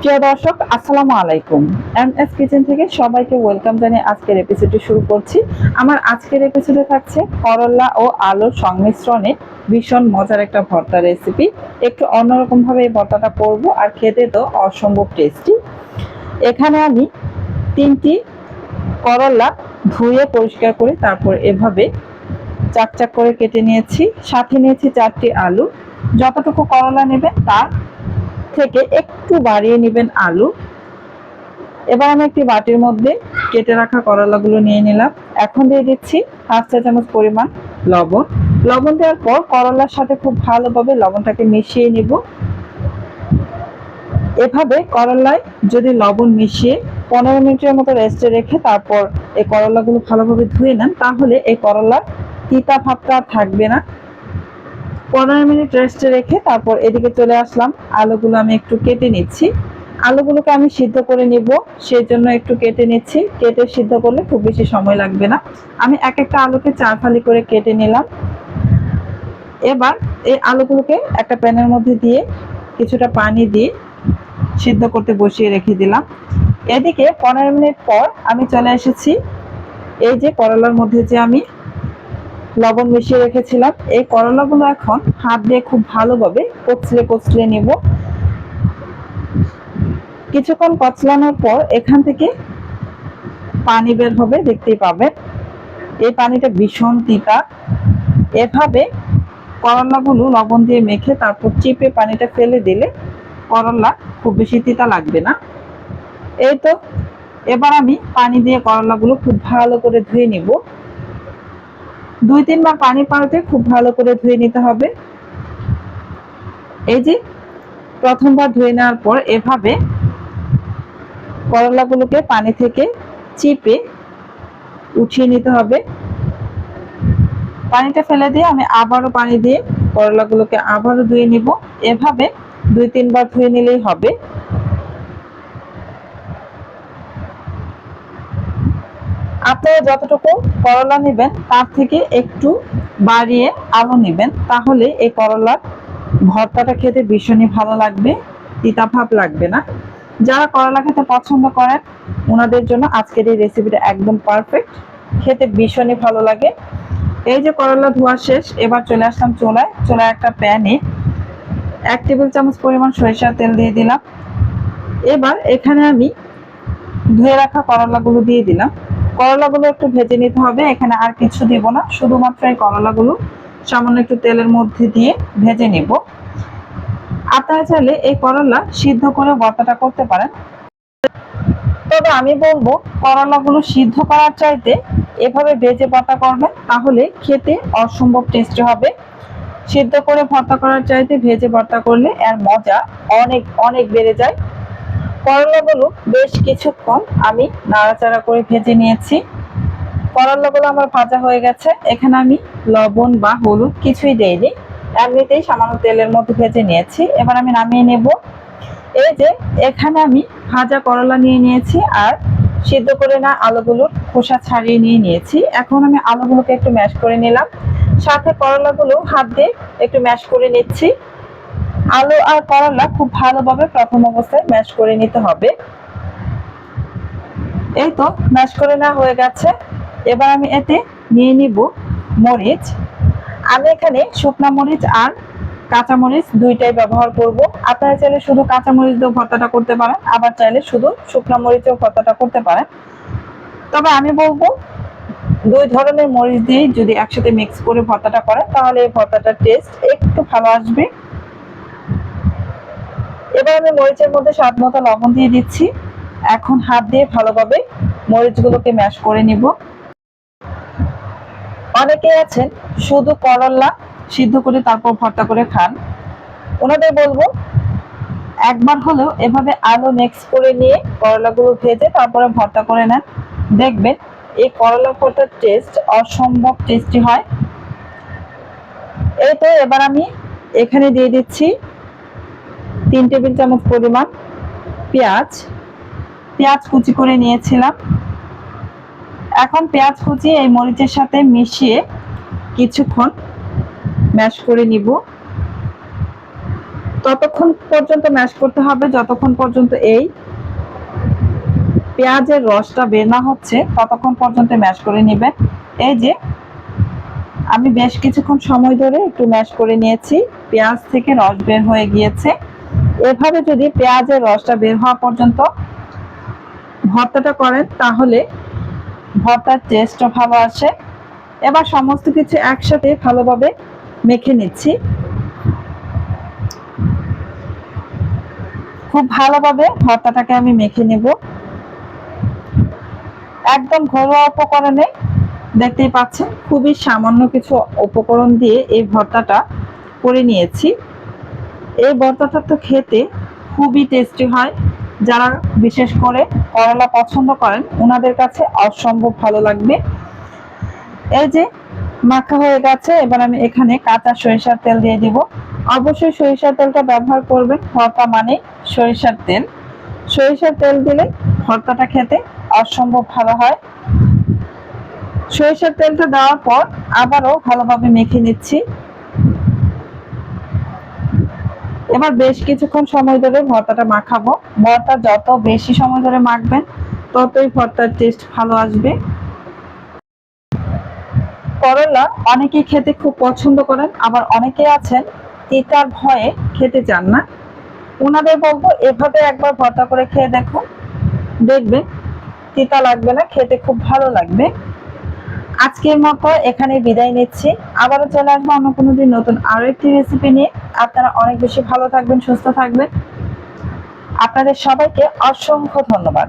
প্রিয় দর্শক, আসসালামু আলাইকুম। এম এস কিচেন থেকে সবাইকে ওয়েলকাম জানিয়ে আজকের এপিসোডটি শুরু করছি। আমার আজকের এপিসোডে থাকছে করলা ও আলুর সংমিশ্রণে ভীষণ মজার একটা ভর্তা রেসিপি একটু অন্যরকমভাবে এই ভর্তাটা করব আর খেতে তো অসম্ভব টেস্টি এখানে আমি তিনটি করলা ধুয়ে পরিষ্কার করে তারপর এভাবে চাক চাক করে কেটে নিয়েছি। সাথে নিয়েছি চারটি আলু। যতটুকু করলা নেবেন তার থেকে একটু বাড়িয়ে নেবেন আলু। এবার আমি একটি বাটির মধ্যে কেটে রাখা করলাগুলো নিয়ে নিলাম। এখন দিয়ে দিচ্ছি হাফ চা চামচ পরিমাণ লবণ। লবণ দেওয়ার পর করলার সাথে খুব ভালোভাবে লবণটাকে মিশিয়ে নিব। এভাবে করলায় যদি লবণ মিশিয়ে পনেরো মিনিটের মতো রেস্টে রেখে তারপর এই করলাগুলো ভালোভাবে ধুয়ে নেন, তাহলে এই করলার তিতা ভাবটা থাকবে না। পনেরো মিনিট রেস্টে রেখে তারপর এদিকে চলে আসলাম। আলুগুলো আমি একটু কেটে নিচ্ছি। আলুগুলোকে আমি সিদ্ধ করে নিব সেই জন্য একটু কেটে নিচ্ছি। কেটে সিদ্ধ করলে খুব বেশি সময় লাগবে না। আমি এক একটা আলুকে চার ফালি করে কেটে নিলাম। এবার এই আলুগুলোকে একটা প্যানের মধ্যে দিয়ে কিছুটা পানি দিয়ে সিদ্ধ করতে বসিয়ে রেখে দিলাম। এদিকে পনেরো মিনিট পর আমি চলে এসেছি। এই যে করলার মধ্যে যে আমি লবণ মিশিয়ে রেখেছিলাম। এই করলাগুলো এখন হাত দিয়ে খুব ভালোভাবে কচলে কচলে নিব। কিছুক্ষণ কচলানোর পর এখান থেকে পানি বের হবে, দেখতেই পাবেন। এই পানিটা ভীষণ তিতা। এভাবে করলাগুলো লবণ দিয়ে মেখে তারপর চিপে পানিটা ফেলে দিলে করলা খুব বেশি তিতা লাগবে না। এই তো, এবার আমি পানি দিয়ে করলাগুলো খুব ভালো করে ধুয়ে নিব। দুই তিনবার পানি পাল্টে খুব ভালো করে ধুয়ে নিতে হবে। এই যে প্রথমবার ধুয়ে নেওয়ার পর এভাবে করলাগুলোকে পানি থেকে চিপে উঠিয়ে নিতে হবে। পানিটা ফেলে দিয়ে আমি আবারও পানি দিয়ে করলাগুলোকে আবারও ধুয়ে নিব। এভাবে দুই তিনবার ধুয়ে নিলেই হবে। আপনারা যতটুকু করলা নেবেন, তার থেকে একটু বাড়িয়ে আলু নেবেন, তাহলে এই করলার ভর্তাটা খেতে ভীষণই ভালো লাগবে, তিতা ভাব লাগবে না। যারা করলা খেতে পছন্দ করেন ওনাদের জন্য আজকের এই রেসিপিটা একদম পারফেক্ট খেতে ভীষণই ভালো লাগে। এই যে করলা ধোয়া শেষ, এবার চলে আসলাম চোলায়। চুলায় একটা প্যানে এক টেবিল চামচ পরিমাণ সরিষার তেল দিয়ে দিলাম। এবার এখানে আমি ধুয়ে রাখা করলাগুলো দিয়ে দিলাম। করলাগুলো একটু ভেজে নিতে হবে, এখানে আর কিছু দিব না, শুধুমাত্র এই করলাগুলো সামান্য একটু তেলের মধ্যে দিয়ে ভেজে নিব। আপনারা চাইলে এই করলা সিদ্ধ করে ভর্তাটা করতে পারেন। তবে আমি বলব, করলাগুলো সিদ্ধ করার চাইতে এভাবে ভেজে ভর্তা করবেন, তাহলে খেতে অসম্ভব টেস্টি হবে। সিদ্ধ করে ভর্তা করার চাইতে ভেজে ভর্তা করলে এর মজা অনেক অনেক বেড়ে যায়। করলাগুলো বেশ কিছুক্ষণ আমি নাড়াচাড়া করে ভেজে নিয়েছি। করলাগুলো আমার ভাজা হয়ে গেছে। এখানে আমি লবণ বা হলুদ কিছুই দেইনি। এমনিতেই সামান্য তেলের মধ্যে ভেজে নিয়েছি। এবার আমি নামিয়ে নেব। এই যে, এখানে আমি ভাজা করলা নিয়ে নিয়েছি আর সিদ্ধ করে না আলুগুলোর খোসা ছাড়িয়ে নিয়ে নিয়েছি। এখন আমি আলুগুলোকে একটু ম্যাশ করে নিলাম। সাথে করলাগুলো হাত দিয়ে একটু ম্যাশ করে নিচ্ছি। আলু আর করলা খুব ভালোভাবে প্রথম অবস্থায় ম্যাশ করে নিতে হবে। এই তো ম্যাশ করে না হয়ে গেছে। এবার আমি এতে নিয়ে নিব মরিচ। আমি এখানে শুকনা মরিচ আর কাঁচা মরিচ দুইটাই ব্যবহার করব। আপনারা চাইলে শুধু কাঁচা মরিচ দিয়েও ভর্তাটা করতে পারেন, আবার চাইলে শুধু শুকনা মরিচেও ভর্তাটা করতে পারেন। তবে আমি বলব, দুই ধরনের মরিচ দিয়ে যদি একসাথে মিক্স করে ভর্তাটা করেন, তাহলে এই ভর্তাটার টেস্ট একটু ভালো আসবে। এবার আমি মরিচের মধ্যে স্বাদ মতো লবণ দিয়ে দিচ্ছি। এখন হাত দিয়ে ভালোভাবে মরিচগুলোকে ম্যাশ করে নিব। অনেকেই আছেন, শুধু করলা সিদ্ধ করে তারপর ভর্তা করে খান। ওনাদের বলব, একবার হলেও এভাবে আলু মিক্স করে নিয়ে করলাগুলো ভেজে তারপরে ভর্তা করে নেন। দেখবেন, এই করলা ভর্তার টেস্ট অসম্ভব টেস্টি হয়। এই তো এবার আমি এখানে দিয়ে দিচ্ছি তিন টেবিল চামচ পরিমাণ পেঁয়াজ। পেঁয়াজ কুচি করে নিয়েছিলাম। এখন পেঁয়াজ কুচি এই মরিচের সাথে মিশিয়ে কিছুক্ষণ ম্যাশ করে নিব। ততক্ষণ পর্যন্ত ম্যাশ করতে হবে, যতক্ষণ পর্যন্ত এই পেঁয়াজের রসটা বের না হচ্ছে, ততক্ষণ পর্যন্ত ম্যাশ করে নেবেন। এই যে, আমি বেশ কিছুক্ষণ সময় ধরে একটু ম্যাশ করে নিয়েছি। পেঁয়াজ থেকে রস বের হয়ে গিয়েছে। এভাবে যদি পেঁয়াজের রসটা বের হওয়া পর্যন্ত ভর্তাটা করেন, তাহলে ভর্তার টেস্টও ভালো আসে। এবার সমস্ত কিছু একসাথে ভালোভাবে মেখে নিচ্ছি। খুব ভালোভাবে ভর্তাটাকে আমি মেখে নেব। একদম ঘরোয়া উপকরণে দেখতেই পাচ্ছেন, খুবই সামান্য কিছু উপকরণ দিয়ে এই ভর্তাটা করে নিয়েছি। এই ভর্তাটা তো খেতে খুবই টেস্টি হয়। যারা বিশেষ করে করলা পছন্দ করেন ওনাদের কাছে অসম্ভব ভালো লাগবে। এই যে মাখা হয়ে গেছে, এবার আমি এখানে কাঁচা সরিষার তেল দিয়ে দিব। অবশ্যই সরিষার তেলটা ব্যবহার করবেন, ভর্তা মানে সরিষার তেল। সরিষার তেল দিলে ভর্তাটা খেতে অসম্ভব ভালো হয়। সরিষার তেলটা দেওয়ার পর আবারও ভালোভাবে মেখে নিচ্ছি। এবার বেশ কিছুক্ষণ সময় ধরে ভর্তাটা মাখাবো। ভর্তা যত বেশি সময় ধরে মাখবেন, ততই ভর্তার টেস্ট ভালো আসবে। করলা অনেকেই খেতে খুব পছন্দ করেন, আবার অনেকে আছেন তিতার ভয়ে খেতে চান না। ওনাদের বলব, এভাবে একবার ভর্তা করে খেয়ে দেখুন। দেখবেন, তিতা লাগবে না, খেতে খুব ভালো লাগবে। আজকের মতো এখানে বিদায় নিচ্ছি। আবারও চলে আসব অন্য কোনো দিন নতুন আরও একটি রেসিপি নিয়ে। আপনারা অনেক বেশি ভালো থাকবেন, সুস্থ থাকবেন। আপনাদের সবাইকে অসংখ্য ধন্যবাদ।